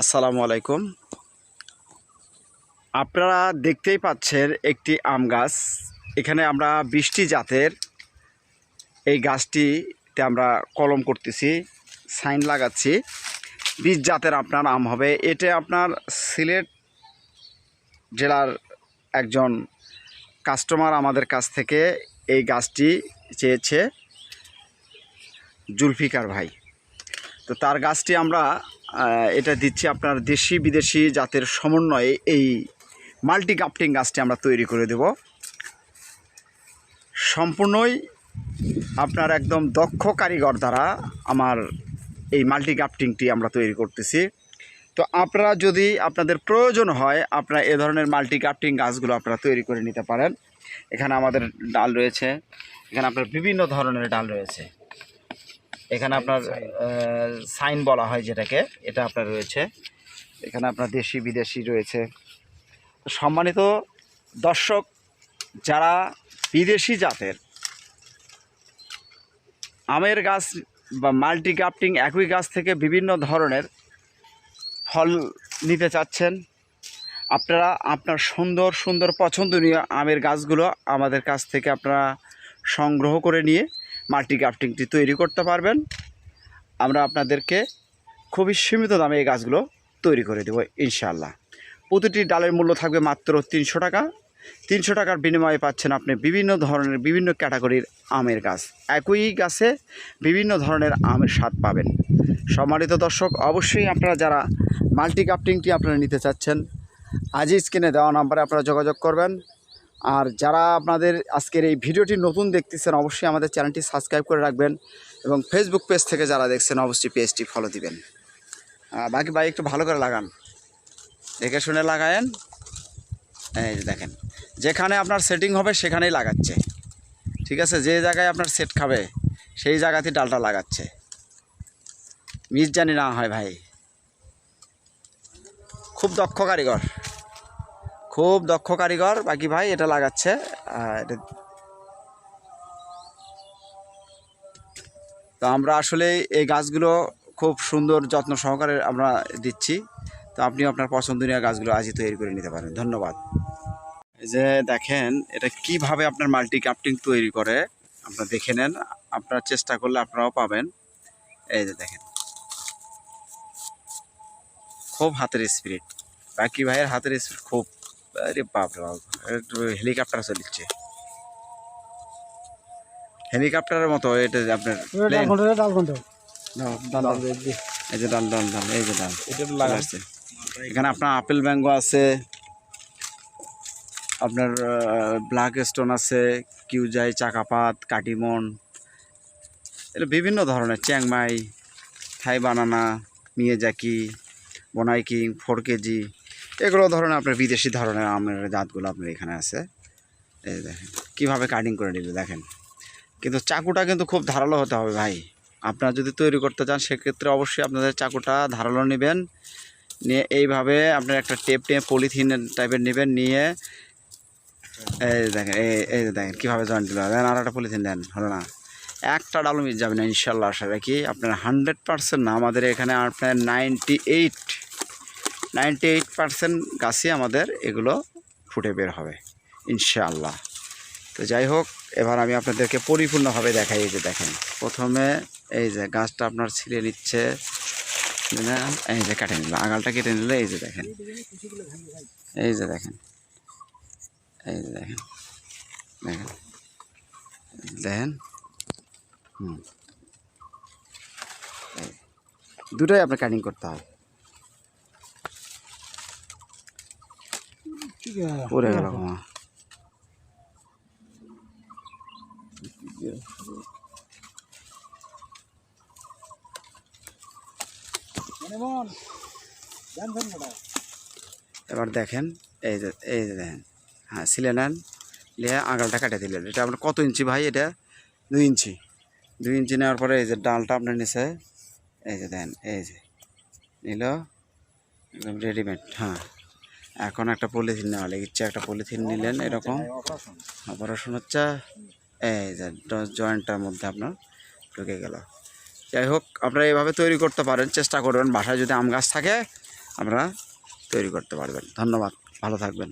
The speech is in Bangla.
আসসালামু আলাইকুম। আপনারা দেখতেই পাচ্ছেন একটি আম গাছ। এখানে আমরা বৃষ্টি জাতের এই গাছটিতে আমরা কলম করতেছি, সাইন লাগাচ্ছি। বীজ জাতের আপনার আম হবে। এটা আপনার সিলেট জেলার একজন কাস্টমার আমাদের কাছ থেকে এই গাছটি চেয়েছে, জুলফিকার ভাই। তো তার গাছটি আমরা এটা দিচ্ছি আপনার দেশি বিদেশি জাতের সমন্বয়ে এই মাল্টি গাফটিং গাছটি আমরা তৈরি করে দেব। সম্পূর্ণই আপনার একদম দক্ষ কারিগর দ্বারা আমার এই মাল্টি গাফটিংটি আমরা তৈরি করতেছি। তো আপনারা যদি আপনাদের প্রয়োজন হয়, আপনারা এ ধরনের মাল্টি গাফটিং গাছগুলো আপনারা তৈরি করে নিতে পারেন। এখানে আমাদের ডাল রয়েছে, এখানে আপনার বিভিন্ন ধরনের ডাল রয়েছে। এখানে আপনার সাইন বলা হয় যেটাকে। এটা আপনার রয়েছে। এখানে আপনার দেশি বিদেশি রয়েছে। সম্মানিত দর্শক যারা বিদেশি জাতের আমের গাছ বা মাল্টি গ্রাফটিং একই গাছ থেকে বিভিন্ন ধরনের ফল নিতে চাচ্ছেন আপনারা আপনার সুন্দর সুন্দর পছন্দনীয় আমের গাছগুলো আমাদের কাছ থেকে আপনারা সংগ্রহ করে নিয়ে মাল্টি গ্রাফটিংটি তৈরি করতে পারবেন। আমরা আপনাদেরকে খুবই সীমিত দামে এই গাছগুলো তৈরি করে দেবো, ইনশাআল্লাহ। প্রতিটি ডালের মূল্য থাকবে মাত্র তিনশো টাকা। তিনশো টাকার বিনিময়ে পাচ্ছেন আপনি বিভিন্ন ধরনের, বিভিন্ন ক্যাটাগরির আমের গাছ। একই গাছে বিভিন্ন ধরনের আমের স্বাদ পাবেন। সম্মানিত দর্শক, অবশ্যই আপনারা যারা মাল্টি গ্রাফটিংটি আপনারা নিতে চাচ্ছেন আজই স্ক্রিনে দেওয়া নাম্বারে আপনারা যোগাযোগ করবেন। আর যারা আপনাদের আজকের এই ভিডিওটি নতুন দেখতেছেন, অবশ্যই আমাদের চ্যানেলটি সাবস্ক্রাইব করে রাখবেন এবং ফেসবুক পেজ থেকে যারা দেখছেন, অবশ্যই পেজটি ফলো দিবেন। বাকি ভাই, একটু ভালো করে লাগান। দেখে শুনে লাগায়েন। এই যে দেখেন, যেখানে আপনার সেটিং হবে, সেখানেই লাগাচ্ছে। ঠিক আছে? যে জায়গায় আপনার সেট খাবে, সেই জায়গাতেই ডালটা লাগাচ্ছে। মিস জানি না হয় ভাই। খুব দক্ষ কারিগর। খুব দক্ষ কারিগর, বাকি ভাই এটা লাগাচ্ছে। এটা তো আমরা আসলে এই গাছগুলো খুব সুন্দর যত্ন সহকারে আমরা দিচ্ছি। তো আপনি আপনার পছন্দনীয় গাছগুলো আজই তৈরি করে নিতে পারেন। ধন্যবাদ। যে দেখেন, এটা কীভাবে আপনার মাল্টি ক্রাফটিং তৈরি করে, আপনারা দেখে নেন। আপনারা চেষ্টা করলে আপনারাও পাবেন। এই যে দেখেন। খুব হাতের স্পিরিট বাকি ভাইয়ের হাতের স্পিরিট খুব। আরে বাপ একটু হেলিকপ্টার চলিচ্ছে। হেলিকপ্টারের মতো এটা আপনার। এই যে। ডাল ডাল ডাল এই যে ডাল। আসছে। এখানে আপনার আপেল ম্যাঙ্গো আছে আপনার ব্ল্যাক স্টোন আছে কিউজাই চাকাপাত কাটিমন এটা বিভিন্ন ধরনের চ্যাংমাই থাই বানানা মিয়েজাকি বনাই কিং ফোর কেজি। এগুলো ধরনের আপনার বিদেশি ধরনের আমের জাতগুলো আপনার এখানে আছে। এই দেখেন, কীভাবে কাটিং করে নিবে দেখেন। কিন্তু চাকুটা কিন্তু খুব ধারালো হতে হবে ভাই। আপনারা যদি তৈরি করতে চান, সেক্ষেত্রে অবশ্যই আপনাদের চাকুটা ধারালো নেবেন। নিয়ে এইভাবে আপনার একটা টেপ টেপ পলিথিন টাইপের নেবেন, নিয়ে এই দেখেন, এই এই দেখেন কীভাবে জয়েন্ট দিল। দেন আর একটা পলিথিন দেন, হলো না? একটা ডালও মিস যাবে না, ইনশাল্লাহ আশা রাখি। আপনার হান্ড্রেড পার্সেন্ট না, আমাদের এখানে আপনার ninety eight ninety eight percent গাছই আমাদের এগুলো ফুটে বের হবে, ইনশাআল্লাহ। তো যাই হোক, এবার আমি আপনাদেরকে পরিপূর্ণভাবে দেখাই এই যে দেখেন। প্রথমে এই যে গাছটা আপনার ছিঁড়ে নিচ্ছে, এই যে কেটে নিল আগালটা কেটে নিলে, এই যে দেখেন। এই যে দেখেন, এই যে দেখেন দেখেন দেখেন, হুম। দুটোই আপনার কাটিং করতে হবে। পড়ে গেল এবার দেখেন এই যে এই যে দেখেন। হ্যাঁ সিলে নেন নিয়ে আগালটা কেটে দিলেন। এটা আপনার কত ইঞ্চি ভাই এটা? দুই ইঞ্চি। দুই ইঞ্চি নেওয়ার পরে এই যে ডালটা আপনার নিচে এই যে দেন এই যে। নিল একদম রেডিমেড হ্যাঁ। এখন একটা পলিথিন নেওয়া লেগেছে একটা পলিথিন নিলেন এরকম। অপারেশন হচ্ছে, এই যে জয়েন্টটার মধ্যে আপনার ঢুকে গেল। যাই হোক, আপনারা এইভাবে তৈরি করতে পারেন, চেষ্টা করবেন। বাসায় যদি আম গাছ থাকে আমরা তৈরি করতে পারবেন। ধন্যবাদ, ভালো থাকবেন।